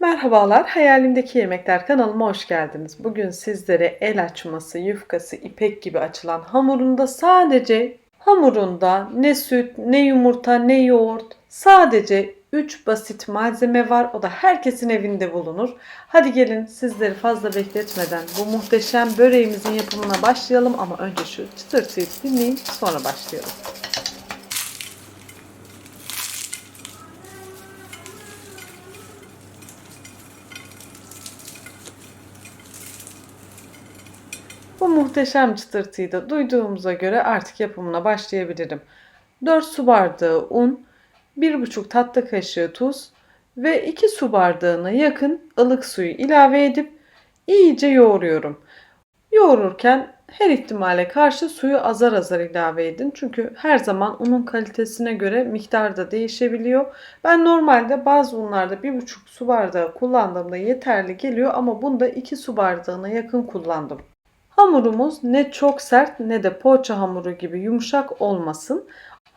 Merhabalar, Hayalimdeki Yemekler kanalıma hoş geldiniz. Bugün sizlere el açması, yufkası, ipek gibi açılan hamurunda sadece hamurunda ne süt, ne yumurta, ne yoğurt, sadece 3 basit malzeme var. O da herkesin evinde bulunur. Hadi gelin sizleri fazla bekletmeden bu muhteşem böreğimizin yapımına başlayalım ama önce şu çıtırtıyı dinleyin sonra başlayalım. Bu muhteşem çıtırtıyı da duyduğumuza göre artık yapımına başlayabilirim. 4 su bardağı un, 1,5 tatlı kaşığı tuz ve 2 su bardağına yakın ılık suyu ilave edip iyice yoğuruyorum. Yoğururken her ihtimale karşı suyu azar azar ilave edin. Çünkü her zaman unun kalitesine göre miktar da değişebiliyor. Ben normalde bazı unlarda 1,5 su bardağı kullandığımda yeterli geliyor ama bunda 2 su bardağına yakın kullandım. Hamurumuz ne çok sert ne de poğaça hamuru gibi yumuşak olmasın.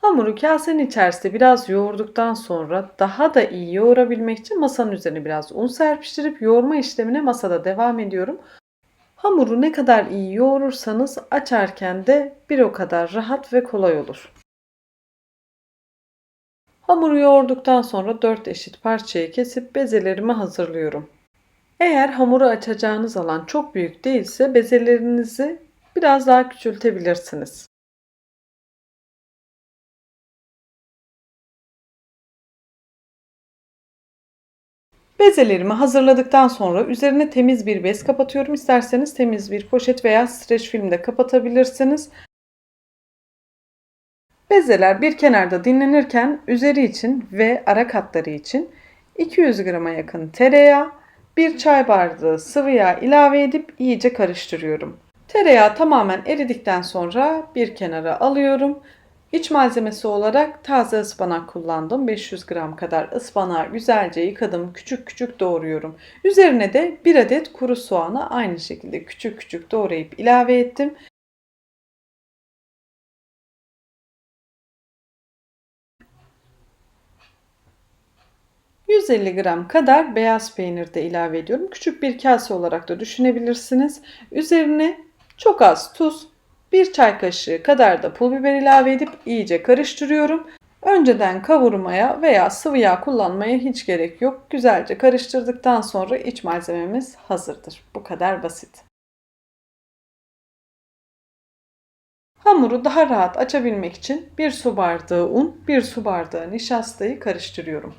Hamuru kasenin içerisinde biraz yoğurduktan sonra daha da iyi yoğurabilmek için masanın üzerine biraz un serpiştirip yoğurma işlemine masada devam ediyorum. Hamuru ne kadar iyi yoğurursanız açarken de bir o kadar rahat ve kolay olur. Hamuru yoğurduktan sonra 4 eşit parçaya kesip bezelerimi hazırlıyorum. Eğer hamuru açacağınız alan çok büyük değilse bezelerinizi biraz daha küçültebilirsiniz. Bezelerimi hazırladıktan sonra üzerine temiz bir bez kapatıyorum. İsterseniz temiz bir poşet veya streç filmde kapatabilirsiniz. Bezeler bir kenarda dinlenirken üzeri için ve ara katları için 200 grama yakın tereyağı, 1 çay bardağı sıvı yağ ilave edip iyice karıştırıyorum. Tereyağı tamamen eridikten sonra bir kenara alıyorum. İç malzemesi olarak taze ıspanak kullandım. 500 gram kadar ıspanağı güzelce yıkadım. Küçük küçük doğruyorum. Üzerine de 1 adet kuru soğanı aynı şekilde küçük küçük doğrayıp ilave ettim. 150 gram kadar beyaz peynir de ilave ediyorum. Küçük bir kase olarak da düşünebilirsiniz. Üzerine çok az tuz, bir çay kaşığı kadar da pul biber ilave edip iyice karıştırıyorum. Önceden kavurmaya veya sıvı yağ kullanmaya hiç gerek yok. Güzelce karıştırdıktan sonra iç malzememiz hazırdır. Bu kadar basit. Hamuru daha rahat açabilmek için bir su bardağı un, bir su bardağı nişastayı karıştırıyorum.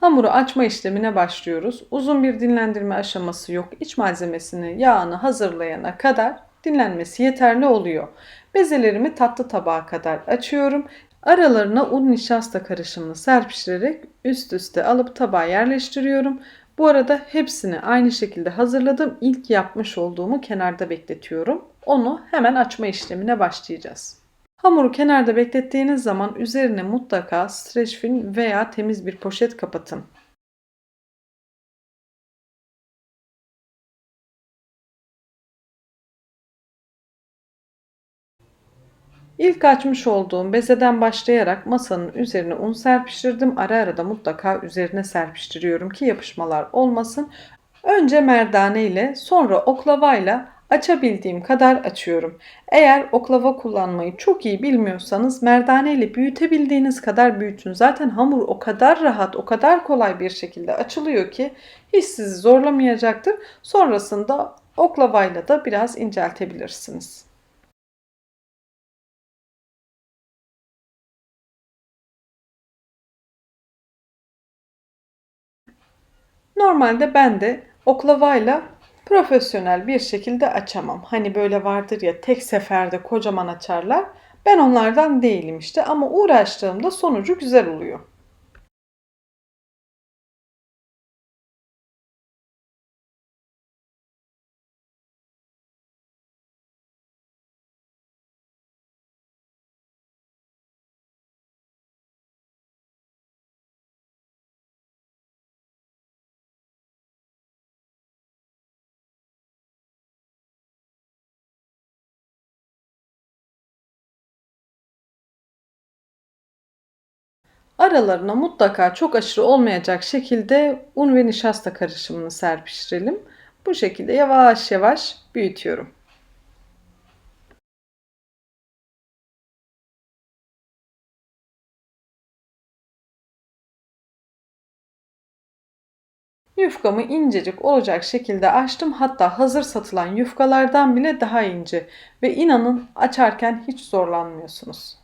Hamuru açma işlemine başlıyoruz. Uzun bir dinlendirme aşaması yok. İç malzemesini, yağını hazırlayana kadar dinlenmesi yeterli oluyor. Bezelerimi tatlı tabağa kadar açıyorum. Aralarına un nişasta karışımını serpiştirerek üst üste alıp tabağa yerleştiriyorum. Bu arada hepsini aynı şekilde hazırladım. İlk yapmış olduğumu kenarda bekletiyorum. Onu hemen açma işlemine başlayacağız. Hamuru kenarda beklettiğiniz zaman üzerine mutlaka streç film veya temiz bir poşet kapatın. İlk açmış olduğum bezeden başlayarak masanın üzerine un serpiştirdim. Ara ara da mutlaka üzerine serpiştiriyorum ki yapışmalar olmasın. Önce merdane ile sonra oklava ile Açabildiğim kadar açıyorum. Eğer oklava kullanmayı çok iyi bilmiyorsanız merdane ile büyütebildiğiniz kadar büyütün. Zaten hamur o kadar rahat, o kadar kolay bir şekilde açılıyor ki hiç sizi zorlamayacaktır. Sonrasında oklavayla da biraz inceltebilirsiniz. Normalde ben de oklavayla profesyonel bir şekilde açamam. Hani böyle vardır ya tek seferde kocaman açarlar. Ben onlardan değilim işte ama uğraştığımda sonucu güzel oluyor. Aralarına mutlaka çok aşırı olmayacak şekilde un ve nişasta karışımını serpiştirelim. Bu şekilde yavaş yavaş büyütüyorum. Yufkamı incecik olacak şekilde açtım. Hatta hazır satılan yufkalardan bile daha ince. Ve inanın açarken hiç zorlanmıyorsunuz.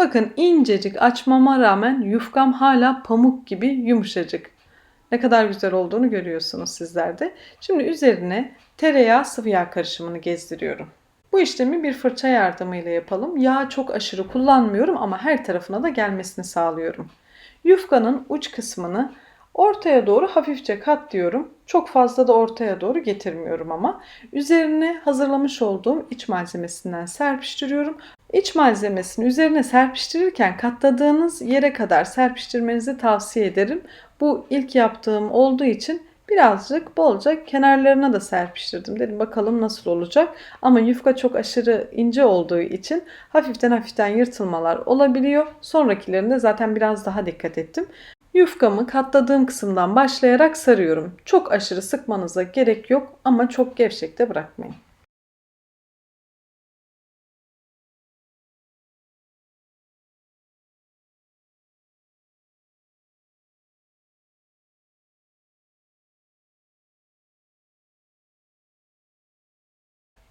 Bakın incecik açmama rağmen yufkam hala pamuk gibi yumuşacık. Ne kadar güzel olduğunu görüyorsunuz sizler de. Şimdi üzerine tereyağı sıvı yağ karışımını gezdiriyorum. Bu işlemi bir fırça yardımıyla yapalım. Yağ çok aşırı kullanmıyorum ama her tarafına da gelmesini sağlıyorum. Yufkanın uç kısmını ortaya doğru hafifçe katlıyorum. Çok fazla da ortaya doğru getirmiyorum ama. Üzerine hazırlamış olduğum iç malzemesinden serpiştiriyorum. İç malzemesini üzerine serpiştirirken katladığınız yere kadar serpiştirmenizi tavsiye ederim. Bu ilk yaptığım olduğu için birazcık bolca kenarlarına da serpiştirdim. Dedim bakalım nasıl olacak. Ama yufka çok aşırı ince olduğu için hafiften hafiften yırtılmalar olabiliyor. Sonrakilerinde zaten biraz daha dikkat ettim. Yufkamı katladığım kısımdan başlayarak sarıyorum. Çok aşırı sıkmanıza gerek yok ama çok gevşek de bırakmayın.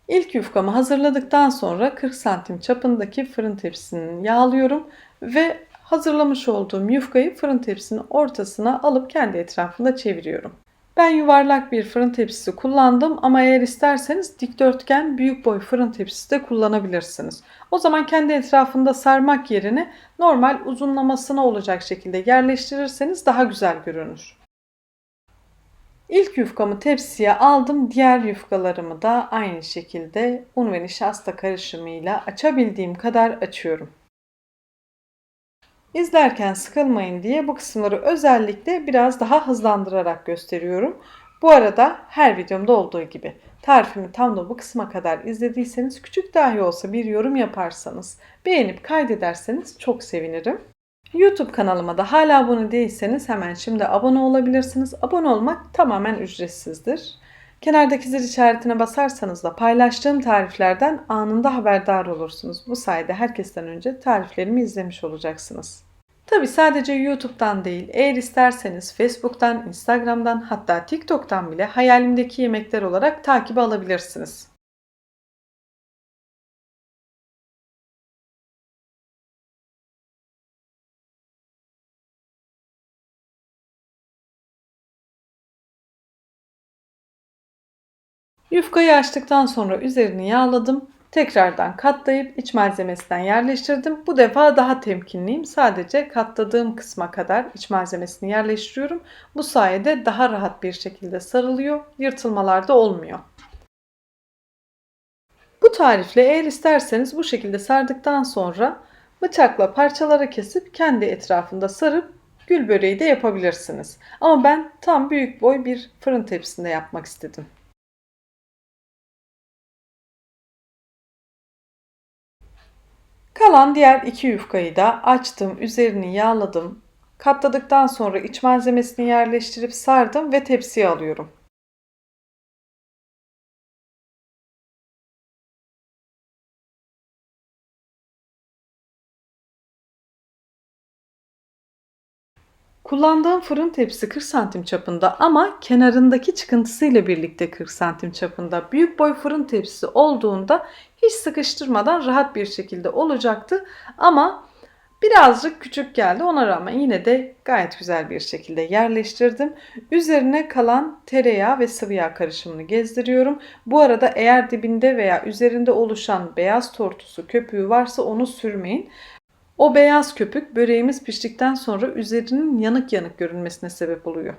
İlk yufkamı hazırladıktan sonra 40 santim çapındaki fırın tepsisini yağlıyorum ve hazırlamış olduğum yufkayı fırın tepsinin ortasına alıp kendi etrafında çeviriyorum. Ben yuvarlak bir fırın tepsisi kullandım ama eğer isterseniz dikdörtgen büyük boy fırın tepsisi de kullanabilirsiniz. O zaman kendi etrafında sarmak yerine normal uzunlamasına olacak şekilde yerleştirirseniz daha güzel görünür. İlk yufkamı tepsiye aldım. Diğer yufkalarımı da aynı şekilde un ve nişasta karışımıyla açabildiğim kadar açıyorum. İzlerken sıkılmayın diye bu kısımları özellikle biraz daha hızlandırarak gösteriyorum. Bu arada her videomda olduğu gibi tarifimi tam da bu kısma kadar izlediyseniz küçük dahi olsa bir yorum yaparsanız, beğenip kaydederseniz çok sevinirim. YouTube kanalıma da hala abone değilseniz hemen şimdi abone olabilirsiniz. Abone olmak tamamen ücretsizdir. Kenardaki zil işaretine basarsanız da paylaştığım tariflerden anında haberdar olursunuz. Bu sayede herkesten önce tariflerimi izlemiş olacaksınız. Tabi sadece YouTube'dan değil, eğer isterseniz Facebook'tan, Instagram'dan hatta TikTok'tan bile hayalimdeki yemekler olarak takip alabilirsiniz. Yufkayı açtıktan sonra üzerini yağladım. Tekrardan katlayıp iç malzemesinden yerleştirdim. Bu defa daha temkinliyim. Sadece katladığım kısma kadar iç malzemesini yerleştiriyorum. Bu sayede daha rahat bir şekilde sarılıyor. Yırtılmalar da olmuyor. Bu tarifle eğer isterseniz bu şekilde sardıktan sonra bıçakla parçalara kesip kendi etrafında sarıp gül böreği de yapabilirsiniz. Ama ben tam büyük boy bir fırın tepsisinde yapmak istedim. Kalan diğer iki yufkayı da açtım, üzerini yağladım. Katladıktan sonra iç malzemesini yerleştirip sardım ve tepsiye alıyorum. Kullandığım fırın tepsi 40 santim çapında ama kenarındaki çıkıntısıyla birlikte 40 santim çapında. Büyük boy fırın tepsisi olduğunda hiç sıkıştırmadan rahat bir şekilde olacaktı. Ama birazcık küçük geldi. Ona rağmen yine de gayet güzel bir şekilde yerleştirdim. Üzerine kalan tereyağı ve sıvı yağ karışımını gezdiriyorum. Bu arada eğer dibinde veya üzerinde oluşan beyaz tortusu köpüğü varsa onu sürmeyin. O beyaz köpük böreğimiz piştikten sonra üzerinin yanık yanık görünmesine sebep oluyor.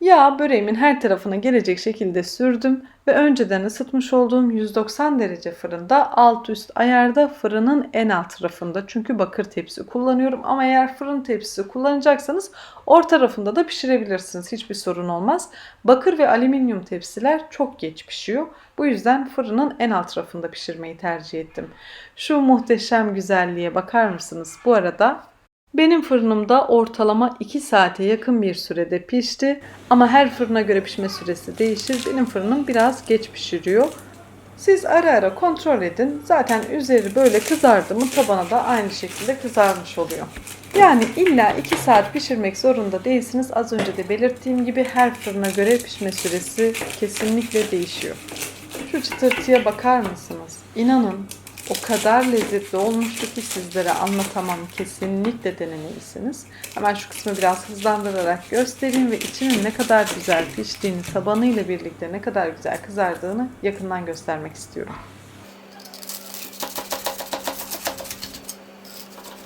Yağ böreğimin her tarafına gelecek şekilde sürdüm ve önceden ısıtmış olduğum 190 derece fırında alt üst ayarda fırının en alt tarafında. Çünkü bakır tepsi kullanıyorum ama eğer fırın tepsisi kullanacaksanız orta tarafında da pişirebilirsiniz. Hiçbir sorun olmaz. Bakır ve alüminyum tepsiler çok geç pişiyor. Bu yüzden fırının en alt tarafında pişirmeyi tercih ettim. Şu muhteşem güzelliğe bakar mısınız? Bu arada benim fırınımda ortalama 2 saate yakın bir sürede pişti. Ama her fırına göre pişme süresi değişir. Benim fırınım biraz geç pişiriyor. Siz ara ara kontrol edin. Zaten üzeri böyle kızardı mı tabana da aynı şekilde kızarmış oluyor. Yani illa 2 saat pişirmek zorunda değilsiniz. Az önce de belirttiğim gibi her fırına göre pişme süresi kesinlikle değişiyor. Şu çıtırtıya bakar mısınız? İnanın o kadar lezzetli olmuştu ki sizlere anlatamam. Kesinlikle denemelisiniz. Hemen şu kısmı biraz hızlandırarak göstereyim ve içinin ne kadar güzel piştiğini, tabanıyla birlikte ne kadar güzel kızardığını yakından göstermek istiyorum.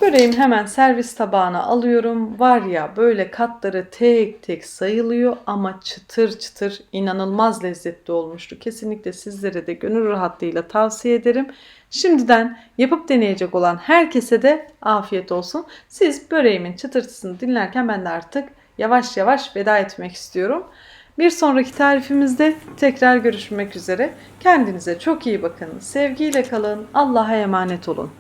Böreğimi hemen servis tabağına alıyorum. Var ya böyle katları tek tek sayılıyor ama çıtır çıtır inanılmaz lezzetli olmuştu. Kesinlikle sizlere de gönül rahatlığıyla tavsiye ederim. Şimdiden yapıp deneyecek olan herkese de afiyet olsun. Siz böreğimin çıtırtısını dinlerken ben de artık yavaş yavaş veda etmek istiyorum. Bir sonraki tarifimizde tekrar görüşmek üzere. Kendinize çok iyi bakın. Sevgiyle kalın. Allah'a emanet olun.